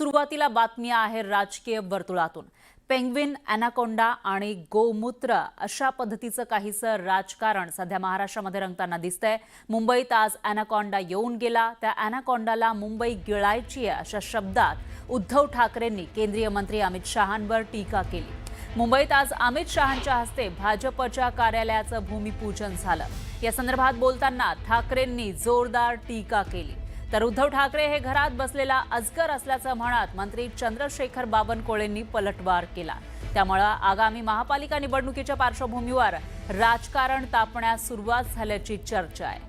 सुरुवातीला बातमी आहे राजकीय वर्तुळातून. पेंग्विन अॅनाकोंडा आणि गोमूत्र अशा पद्धतीचं काहीसं राजकारण सध्या महाराष्ट्रामध्ये रंगताना दिसतंय. मुंबईत आज अॅनाकोंडा येऊन गेला. त्या अॅनाकोंडाला मुंबई गिळायची आहे अशा शब्दात उद्धव ठाकरेंनी केंद्रीय मंत्री अमित शहांवर टीका केली. मुंबईत आज अमित शहांच्या हस्ते भाजपच्या कार्यालयाचं भूमिपूजन झालं. या संदर्भात बोलताना ठाकरेंनी जोरदार टीका केली. तर उद्धव ठाकरे हे घरात बसलेला अजगर असल्याचं म्हणत मंत्री चंद्रशेखर बावनकुळेंनी पलटवार केला. त्यामुळं आगामी महापालिका निवडणुकीच्या पार्श्वभूमीवर राजकारण तापण्यास सुरुवात झाल्याची चर्चा आहे.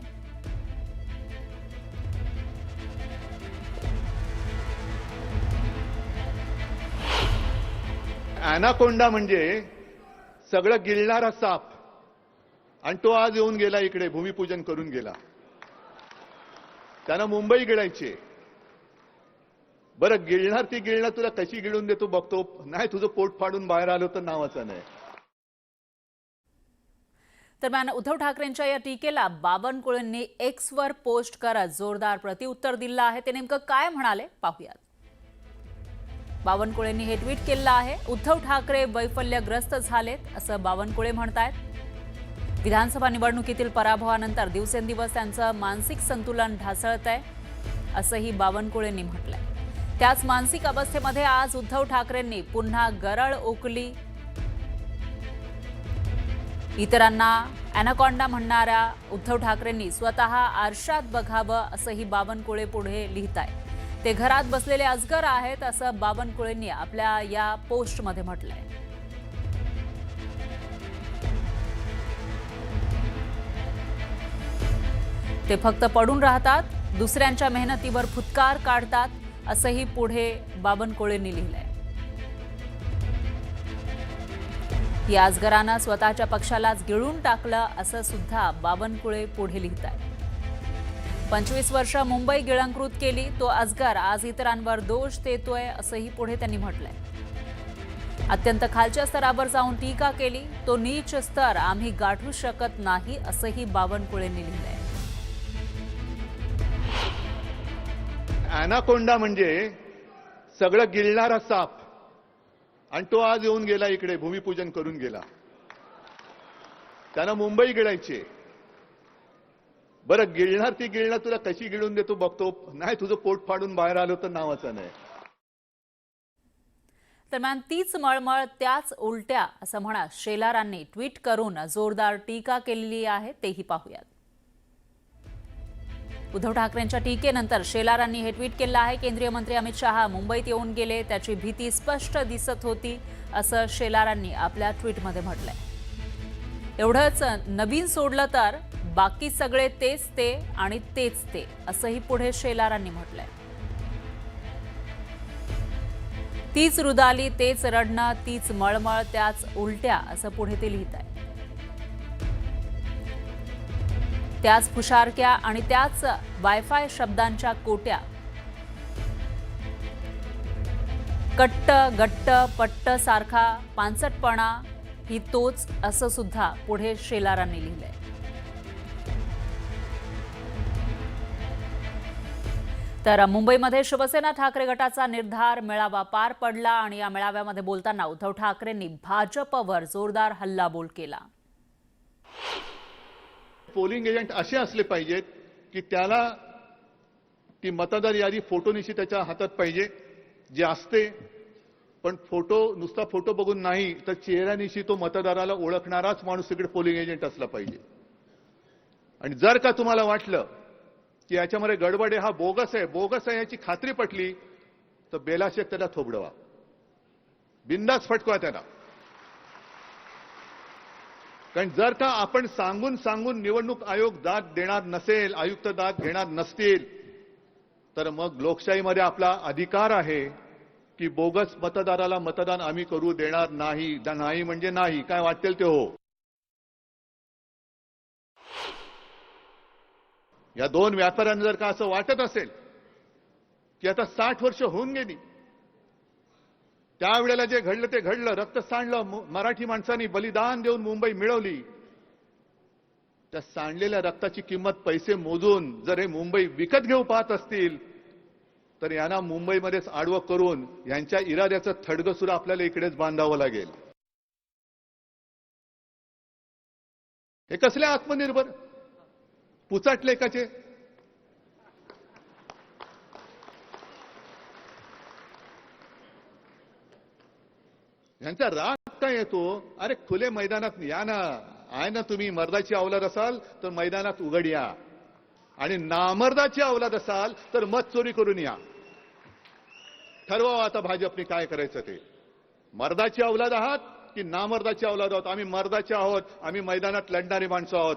अॅनाकोंडा म्हणजे सगळं गिळणारा साप. आणि तो आज येऊन गेला इकडे भूमिपूजन करून गेला. त्यांना मुंबई गिळायची. बरं गिळणार ती गिळणार तुला कशी गिळून देतो बघतो. नाही तुझं पोट फाडून बाहेर आलो तर नावाचं नाही. दरम्यान उद्धव ठाकरेंच्या या टीकेला बावनकुळेंनी एक्सवर पोस्ट करत जोरदार प्रतिउत्तर दिलं आहे. ते नेमकं काय म्हणाले? पाहूयात. बावनकुळेंनी हे ट्विट केलं आहे. उद्धव ठाकरे वैफल्यग्रस्त झालेत असं बावनकुळे म्हणतायत. विधानसभा निवडणुकीतील पराभवानंतर दिवसेंदिवस त्यांचं मानसिक संतुलन ढासळत आहे असंही बावनकुळेंनी म्हटलंय. त्याच मानसिक अवस्थेमध्ये आज उद्धव ठाकरेंनी पुन्हा गरळ ओकली. इतरांना अॅनाकॉन्डा म्हणणाऱ्या उद्धव ठाकरेंनी स्वतः आरशात बघावं असंही बावनकुळे पुढे लिहित आहे ते घरात बसलेले अजगर आहेत असं बावनकुळेंनी आपल्या या पोस्टमध्ये म्हटलंय. ते फक्त पडून राहतात दुसऱ्यांच्या मेहनतीवर फुतकार काढतात असंही पुढे बाबनकोळेंनी लिहिलंय. या आजगरानं स्वतःच्या पक्षालाच गिळून टाकलं असं सुद्धा बावनकुळे पुढे लिहित आहे पंचवीस वर्ष मुंबई गिळंकृत केली तो अजगर आज इतरांवर दोष देतोय असंही पुढे त्यांनी म्हटलंय. अत्यंत खालच्या स्तरावर जाऊन टीका केली तो नीच स्तर आम्ही गाठू शकत नाही असंही बावनकुळेंनी लिहिलंय. अॅनाकोंडा म्हणजे सगळं गिळणारा साप. आणि तो आज येऊन गेला इकडे भूमिपूजन करून गेला. त्यानं मुंबई गिळायची. बरं गिळणार ती गिळणार तुला कशी गिळून देतो बघतो. नाही तुझं पोट फाडून बाहेर आलो तर नावाचं नाही. दरम्यान तीच मळमळ त्याच उलट्या असं म्हणा शेलारांनी ट्विट करून जोरदार टीका केलेली आहे तेही पाहूयात. उद्धव ठाकरेंच्या टीकेनंतर शेलारांनी हे ट्विट केलं आहे. केंद्रीय मंत्री अमित शहा मुंबईत येऊन गेले. त्याची भीती स्पष्ट दिसत होती असं शेलारांनी आपल्या ट्विटमध्ये म्हटलंय. एवढंच नवीन सोडलं तर बाकी सगळे तेच ते आणि तेच ते असंही पुढे शेलारांनी म्हटलंय. तीच रुदाली तेच रडणं तीच मळमळ त्याच उलट्या असं पुढे ते लिहित आहे. त्याच फुशारक्या आणि त्याच वायफाय शब्दांच्या कोट्या. कट्ट गट्ट पट्ट सारखा पानसटपणा ही तोच असं सुद्धा पुढे शेलारांनी लिहिलंय. तर मुंबईमध्ये शिवसेना ठाकरे गटाचा निर्धार मेळावा पार पडला आणि या मेळाव्यामध्ये बोलताना उद्धव ठाकरेंनी भाजपवर जोरदार हल्लाबोल केला. पोलिंग एजंट असे असले पाहिजेत की त्याला ती मतदार यादी फोटोनिशी त्याच्या हातात पाहिजे जे असते. पण फोटो नुसता फोटो बघून नाही तर चेहऱ्यानिशी तो मतदाराला ओळखणाराच माणूस तिकडे पोलिंग एजंट असला पाहिजे. आणि जर का तुम्हाला वाटलं की याच्यामध्ये गडबडे हा बोगस आहे बोगस आहे याची खात्री पटली तर बेलाशेक त्याला थोबडवा. बिंदास फटकवा त्याला. कारण जर का आपण सांगून सांगून निवडणूक आयोग दाद देणार नसेल आयुक्त दाद घेणार नसतील तर मग लोकशाहीमध्ये आपला अधिकार आहे की बोगस मतदाराला मतदान आम्ही करू देणार नाही नाही म्हणजे नाही. काय वाटेल ते हो. या दोन व्यापाऱ्यांना जर का असं वाटत असेल की आता साठ वर्ष होऊन गेली त्यावेळेला जे घडलं ते घडलं. रक्त सांडलं. मराठी माणसांनी बलिदान देऊन मुंबई मिळवली. त्या सांडलेल्या रक्ताची किंमत पैसे मोजून जर हे मुंबई विकत घेऊ पाहत असतील तर यांना मुंबईमध्येच आडवं करून यांच्या इराद्याचं थडगं सुद्धा आपल्याला इकडेच बांधावं लागेल. हे कसले आत्मनिर्भर? पुचाटले एकाचे यांचा राग काय येतो? अरे खुले मैदानात या ना. आहे ना तुम्ही मर्दाची अवलाद असाल तर मैदानात उघड या. आणि नामर्दाची अवलाद असाल तर मत चोरी करून या. ठरवावं आता भाजपने काय करायचं ते. मर्दाची अवलाद आहात की नामर्दाची अवलाद आहोत? आम्ही मर्दाचे आहोत आम्ही मैदानात लढणारी माणसं आहोत.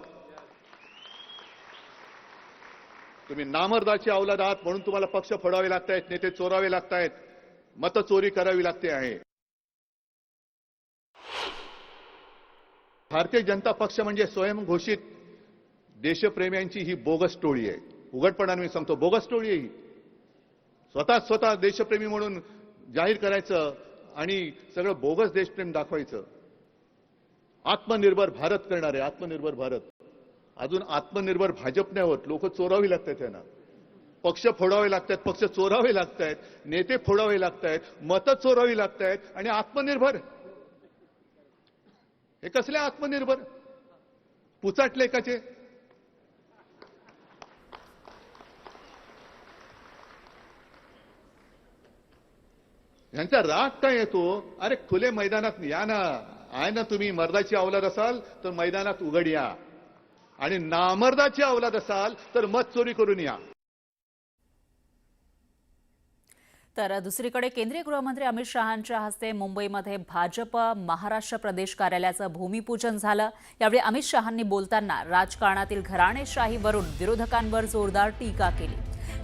तुम्ही नामर्दाची अवलाद आहात म्हणून तुम्हाला पक्ष फोडावे लागतायत नेते चोरावे लागतायत. मत चोरी करावी लागते आहे. भारतीय जनता पक्ष म्हणजे स्वयंघोषित देशप्रेम्यांची ही बोगस टोळी आहे. उघडपणाने मी सांगतो बोगस टोळी आहे ही. स्वतः स्वतः देशप्रेमी म्हणून जाहीर करायचं आणि सगळं बोगस देशप्रेम दाखवायचं. आत्मनिर्भर भारत करणारे आत्मनिर्भर भारत. अजून आत्मनिर्भर भाजप नाही होत लोक चोरावी लागतात त्यांना पक्ष फोडावे लागतात पक्ष चोरावे लागतायत नेते फोडावे लागतायत मतं चोरावी लागतायत आणि आत्मनिर्भर हे कसले आत्मनिर्भर? पुचाटले कचे यांचा राग काय येतो? अरे खुले मैदानात या ना. आहे ना तुम्ही मर्दाची अवलाद असाल तर मैदानात उघड या. आणि नामर्दाची अवलाद असाल तर मत चोरी करून या. तर दुसरीकडे केंद्रीय गृहमंत्री अमित शहांच्या हस्ते मुंबईमध्ये भाजप महाराष्ट्र प्रदेश कार्यालयाचं भूमिपूजन झालं. यावेळी अमित शहांनी बोलताना राजकारणातील घराणेशाहीवरून विरोधकांवर जोरदार टीका केली.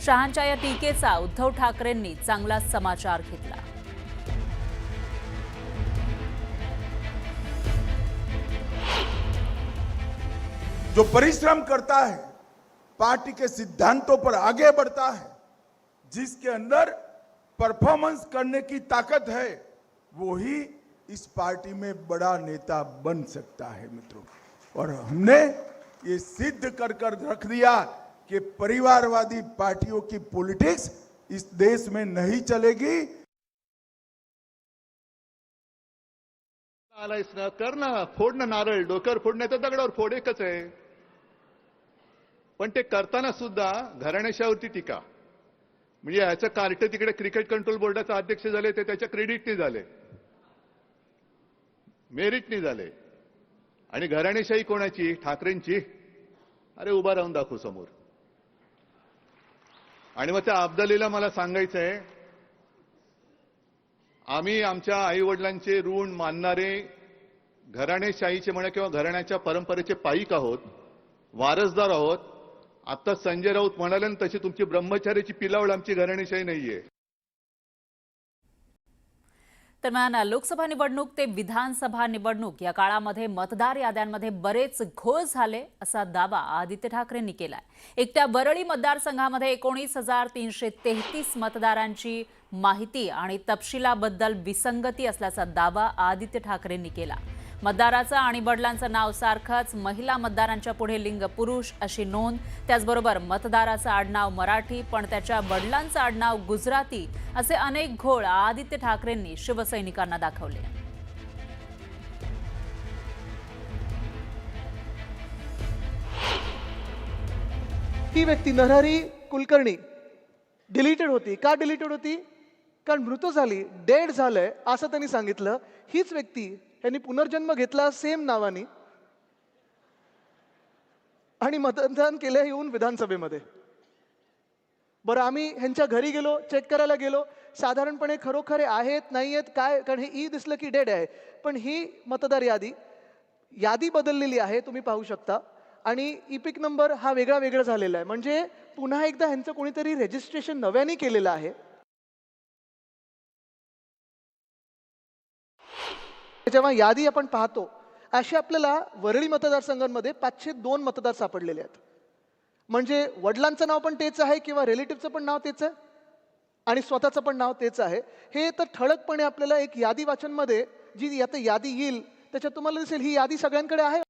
शहांच्या या टीकेचा उद्धव ठाकरेंनी चांगला समाचार घेतला. जो परिश्रम करता है पार्टी के सिद्धांतों पर आगे बढ़ता है जिसके अंदर परफॉर्मेंस करने की ताकत है वो ही इस पार्टी में बड़ा नेता बन सकता है मित्रों। और हमने ये सिद्ध कर कर रख दिया कि परिवारवादी पार्टियों की पॉलिटिक्स इस देश में नहीं चलेगी। आलायस ना कर ना फोड ना नारळ डोक्यावर फोड नाही तर दगडावर फोड एकच आहे. पण ते करताना सुद्धा घराण्याशावरती टीका. म्हणजे याचं कार्ट तिकडे क्रिकेट कंट्रोल बोर्डाचे अध्यक्ष झाले ते त्याच्या क्रेडिटने झाले. मेरिटने झाले. आणि घराणेशाही कोणाची? ठाकरेंची. अरे उभा राहून दाखवू समोर. आणि मग त्या अब्दालीला मला सांगायचं आहे आम्ही आमच्या आईवडिलांचे ऋण मानणारे घराणेशाहीचे म्हणा किंवा घराण्याच्या परंपरेचे पाईक आहोत वारसदार आहोत आता संजय राऊत म्हणाले ना तशी तुमची ब्रह्मचार्याची पिलावळ आमची घराणेशाही नाहीये. दरम्यान लोकसभा निवडणूक ते विधानसभा निवडणूक या काळामध्ये मतदार याद्यांमध्ये बरेच घोळ झाले असा दावा आदित्य ठाकरेंनी केलाय. एकट्या वरळी मतदारसंघामध्ये एकोणीस हजार तीनशे तेहतीस मतदारांची माहिती आणि तपशिलाबद्दल विसंगती असल्याचा दावा आदित्य ठाकरेंनी केला. मतदाराचं आणि वडिलांचं नाव सारखंच महिला मतदारांच्या पुढे लिंग पुरुष अशी नोंद. त्याचबरोबर मतदाराचं आडनाव मराठी पण त्याच्या वडिलांचं आडनाव गुजराती असे अनेक घोळ आदित्य ठाकरेंनी शिवसैनिकांना दाखवले. ती व्यक्ती नरहरी कुलकर्णी. डिलीटेड होती. का डिलीटेड होती? कारण मृत झाली डेड झालंय असं त्यांनी सांगितलं. हीच व्यक्ती यांनी पुनर्जन्म घेतला सेम नावाने. आणि मतदान केलं येऊन विधानसभेमध्ये. बरं आम्ही ह्यांच्या घरी गेलो चेक करायला गेलो. साधारणपणे खरोखर आहेत नाही आहेत काय कारण हे ई दिसलं की डेड आहे. पण ही मतदार यादी यादी बदललेली आहे तुम्ही पाहू शकता. आणि इपिक नंबर हा वेगळा वेगळा झालेला आहे. म्हणजे पुन्हा एकदा ह्यांचं कोणीतरी रेजिस्ट्रेशन नव्याने केलेलं आहे. जेव्हा यादी आपण पाहतो असे आपल्याला वरळी मतदारसंघांमध्ये पाचशे दोन मतदार सापडलेले आहेत. म्हणजे वडिलांचं नाव पण तेच आहे किंवा रिलेटिव्हचं पण नाव तेच आहे? आणि स्वतःचं पण नाव तेच आहे? हे तर ठळकपणे आपल्याला एक यादी वाचनमध्ये जी आता यादी येईल त्याच्यात तुम्हाला दिसेल ही यादी सगळ्यांकडे आहे?